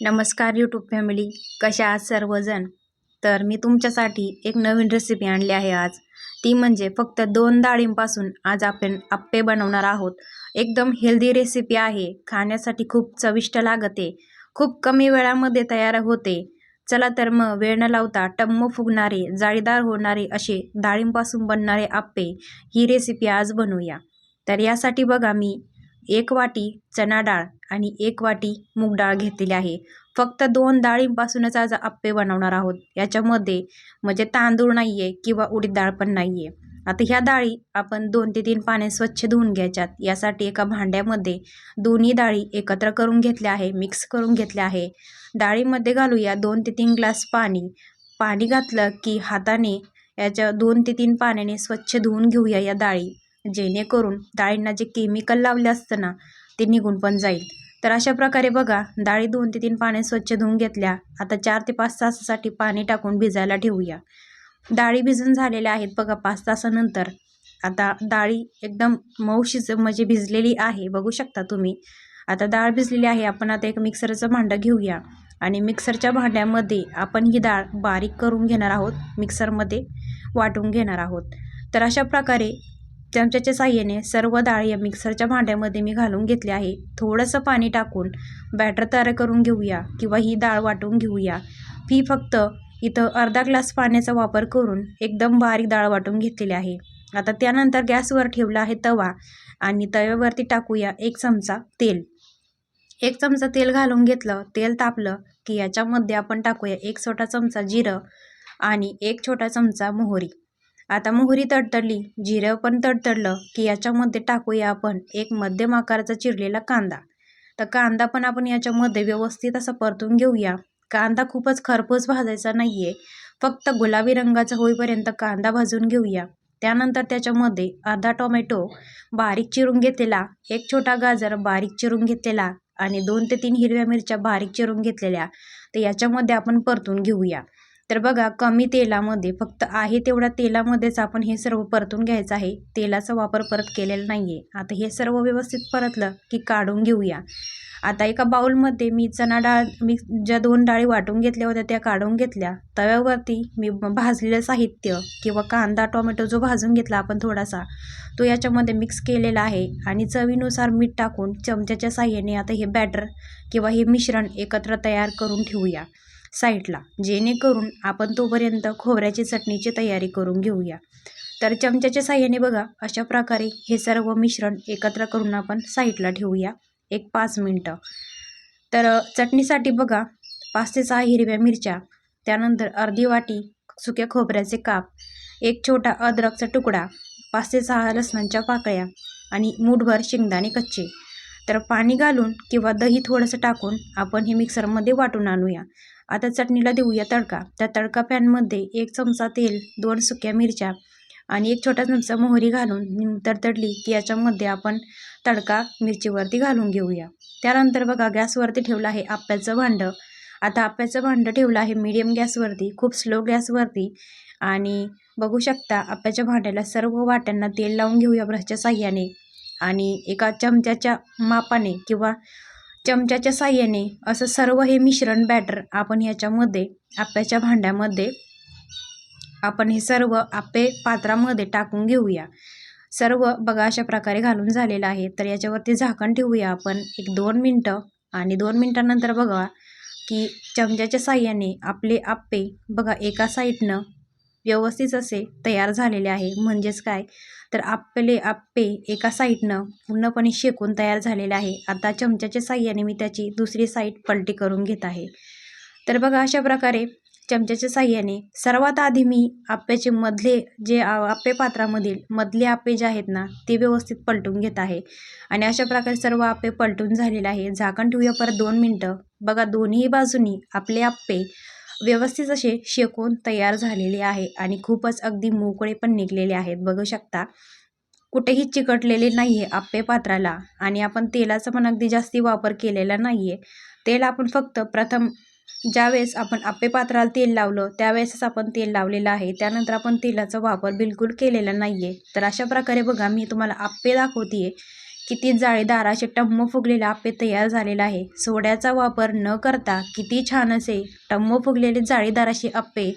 नमस्कार YouTube family कशा आहात सर्वजण? तर मी तुमच्यासाठी एक नवीन रेसिपी आणली आहे आज. ती म्हणजे फक्त दोन डाळींपासून आज आपण आप्पे बनवणार आहोत. एकदम हेल्दी रेसिपी आहे. खाण्यासाठी खूप चविष्ट लागते. खूप कमी वेळामध्ये तयार होते. चला तर मग वेळ न लावता टम्म फुगणारे जाळीदार होणारे असे डाळींपासून बनणारे आप्पे ही रेसिपी आज बनवूया. तर यासाठी बघा मी एक वाटी चणा डाळ आणि एक वाटी मूग डाळ घेतलेली आहे. फक्त दोन डाळींपासूनच आज आप्पे बनवणार आहोत. याच्यामध्ये म्हणजे तांदूळ नाही आहे किंवा उडीद डाळ पण नाही आहे आता ह्या डाळी आपण दोन ते तीन पाने स्वच्छ धुवून घ्यायच्यात. यासाठी एका भांड्यामध्ये दोन्ही डाळी एकत्र करून घेतल्या आहे मिक्स करून घेतल्या आहे. डाळीमध्ये घालूया दोन ते तीन ग्लास पाणी. पाणी घातलं की हाताने याच्या दोन ते तीन पाण्याने स्वच्छ धुवून घेऊया या डाळी. जेणेकरून डाळींना जे केमिकल लावले असतं ना ते निघून पण जाईल. तर अशा प्रकारे बघा डाळी दोन ते तीन पाने स्वच्छ धुवून घेतल्या आता चार ते पाच तासासाठी पाणी टाकून भिजायला ठेवूया. डाळी भिजून झालेल्या आहेत बघा पाच तासानंतर. आता डाळी एकदम मऊशीच म्हणजे भिजलेली आहे बघू शकता तुम्ही. आता डाळ भिजलेली आहे आपण आता एक मिक्सरचं भांडं घेऊया. आणि मिक्सरच्या भांड्यामध्ये आपण ही डाळ बारीक करून घेणार आहोत मिक्सरमध्ये वाटून घेणार आहोत. तर अशा प्रकारे चमच्याच्या साह्याने सर्व डाळ या मिक्सरच्या भांड्यामध्ये मी घालून घेतले आहे. थोडंसं पाणी टाकून बॅटर तयार करून घेऊया किंवा ही डाळ वाटून घेऊया. ही फक्त इथं अर्धा ग्लास पाण्याचा वापर करून एकदम बारीक डाळ वाटून घेतलेली आहे. आता त्यानंतर गॅसवर ठेवला आहे तवा आणि तव्यावरती टाकूया एक चमचा तेल. एक चमचा तेल घालून घेतलं तेल तापलं की याच्यामध्ये आपण टाकूया एक छोटा चमचा जिरं आणि एक छोटा चमचा मोहरी. आता मोहरी तडतडली जिरं पण तडतडलं की याच्यामध्ये टाकूया आपण एक मध्यम आकाराचा चिरलेला कांदा. तर कांदा पण आपण याच्यामध्ये व्यवस्थित असं परतून घेऊया. कांदा खूपच खरपूस भाजायचा नाही आहे फक्त गुलाबी रंगाचा होईपर्यंत कांदा भाजून घेऊया. त्यानंतर त्याच्यामध्ये अर्धा टोमॅटो बारीक चिरून घेतलेला एक छोटा गाजर बारीक चिरून घेतलेला आणि दोन ते तीन हिरव्या मिरच्या बारीक चिरून घेतलेल्या. तर याच्यामध्ये आपण परतून घेऊया. तर बघा कमी तेलामध्ये फक्त आहे तेवढ्या तेलामध्येच आपण हे सर्व परतून घ्यायचं आहे. तेलाचा वापर परत केलेला नाही आहे आता हे सर्व व्यवस्थित परतलं की काढून घेऊया. आता एका बाऊलमध्ये मी चणा डाळ मी ज्या दोन डाळी वाटून घेतल्या होत्या त्या काढून घेतल्या. तव्यावरती मी भाजलेलं साहित्य किंवा कांदा टोमॅटो जो भाजून घेतला आपण थोडासा तो याच्यामध्ये मिक्स केलेला आहे आणि चवीनुसार मीठ टाकून चमच्याच्या साह्याने आता हे बॅटर किंवा हे मिश्रण एकत्र तयार करून ठेवूया. साईडला जेणेकरून आपण तोपर्यंत खोबऱ्याची चटणीची तयारी करून घेऊया. तर चमच्याच्या साह्याने बघा अशा प्रकारे हे सर्व मिश्रण एकत्र करून आपण साईडला ठेवूया एक पाच मिनटं. तर चटणीसाठी बघा पाच ते सहा हिरव्या मिरच्या त्यानंतर अर्धी वाटी सुक्या खोबऱ्याचे काप एक छोटा अद्रकचा तुकडा पाच ते सहा लसणांच्या पाकळ्या आणि मूठभर शेंगदाणे कच्चे. तर पाणी घालून किंवा दही थोडंसं टाकून आपण हे मिक्सरमध्ये वाटून आणूया. आता चटणीला देऊया तडका. त्या तडका पॅनमध्ये एक चमचा तेल दोन सुक्या मिरच्या आणि एक छोटा चमचा मोहरी घालून तडतडली की याच्यामध्ये आपण तडका मिरचीवरती घालून घेऊया. त्यानंतर बघा गॅसवरती ठेवलं आहे आप्याचं भांडं. आता आप्याचं भांडं ठेवलं आहे मीडियम गॅसवरती खूप स्लो गॅसवरती. आणि बघू शकता आप्याच्या भांड्याला सर्व वाट्यांना तेल लावून घेऊया ब्रशच्या साह्याने. आणि एका चमच्याच्या मापाने किंवा चमच्याच्या साह्याने असं सर्व हे मिश्रण बॅटर आपण ह्याच्यामध्ये आप्याच्या भांड्यामध्ये आपण हे सर्व आप्पे पात्रामध्ये टाकून घेऊया. सर्व बघा अशा प्रकारे घालून झालेलं आहे. तर याच्यावरती झाकण ठेवूया आपण एक दोन मिनटं. आणि दोन मिनटानंतर बघा की चमच्याच्या साह्याने आपले आप्पे बघा एका साईडनं व्यवस्थित असे तयार झालेले आहे. म्हणजेच काय? तर आपले आप्पे एका साईडनं पूर्णपणे शेकून तयार झालेले आहे. आता चमच्याच्या साह्याने मी त्याची दुसरी साईड पलटी करून घेत आहे. तर बघा अशा प्रकारे चमच्याच्या साह्याने सर्वात आधी मी आप्याचे मधले जे आप्पे पात्रामधील मधले आप्पे जे आहेत ना ते व्यवस्थित पलटून घेत आहे. आणि अशा प्रकारे सर्व आप्पे पलटून झालेले आहे. झाकण ठेवूया परत दोन मिनटं. बघा दोन्ही बाजूनी आपले आप्पे व्यवस्थित असे शेकून तयार झालेले आहे आणि खूपच अगदी मोकळे पण निघलेले आहेत. बघू शकता कुठेही चिकटलेले नाही आहे आप्पे पात्राला आणि आपण तेलाचा पण अगदी जास्ती वापर केलेला नाही आहे तेल आपण फक्त प्रथम ज्यावेळेस आपण आप्पे पात्राला तेल लावलं त्यावेळेसच आपण तेल लावलेलं आहे. त्यानंतर आपण तेलाचा वापर बिलकुल केलेला नाही आहे तर अशा प्रकारे बघा मी तुम्हाला आप्पे दाखवते किती जाळीदार असे टम्म फुगलेले आप्पे तयार झालेले आहे. सोड्याचा वापर न करता किती छान असे टम्म फुगलेले जाळीदार असे आप्पे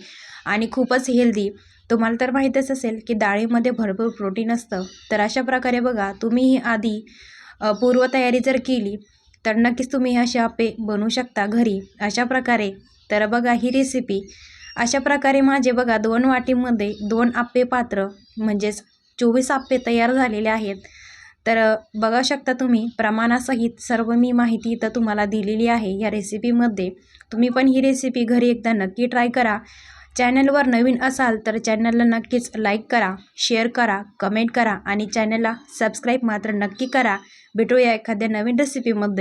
आणि खूपच हेल्दी. तुम्हाला तर माहीतच असेल की डाळीमध्ये भरपूर प्रोटीन असतं. तर अशा प्रकारे बघा तुम्ही ही आधी पूर्वतयारी जर केली तर नक्कीच तुम्ही असे आप्पे बनवू शकता घरी. अशा प्रकारे. तर बघा ही रेसिपी अशा प्रकारे माझे बघा दोन वाटीमध्ये दोन आप्पे पात्र म्हणजेच चोवीस आप्पे तयार झालेले आहेत. तर बघा शकता तुम्ही प्रमाणासहित सर्व मी माहिती इथं तुम्हाला दिलेली आहे या रेसिपीमध्ये तुम्ही पण ही रेसिपी घरी एकदा नक्की ट्राय करा. चॅनलवर नवीन असाल तर चॅनलला नक्कीच लाईक करा शेअर करा कमेंट करा आणि चॅनलला सबस्क्राईब मात्र नक्की करा. भेटूया एखाद्या नवीन रेसिपीमध्ये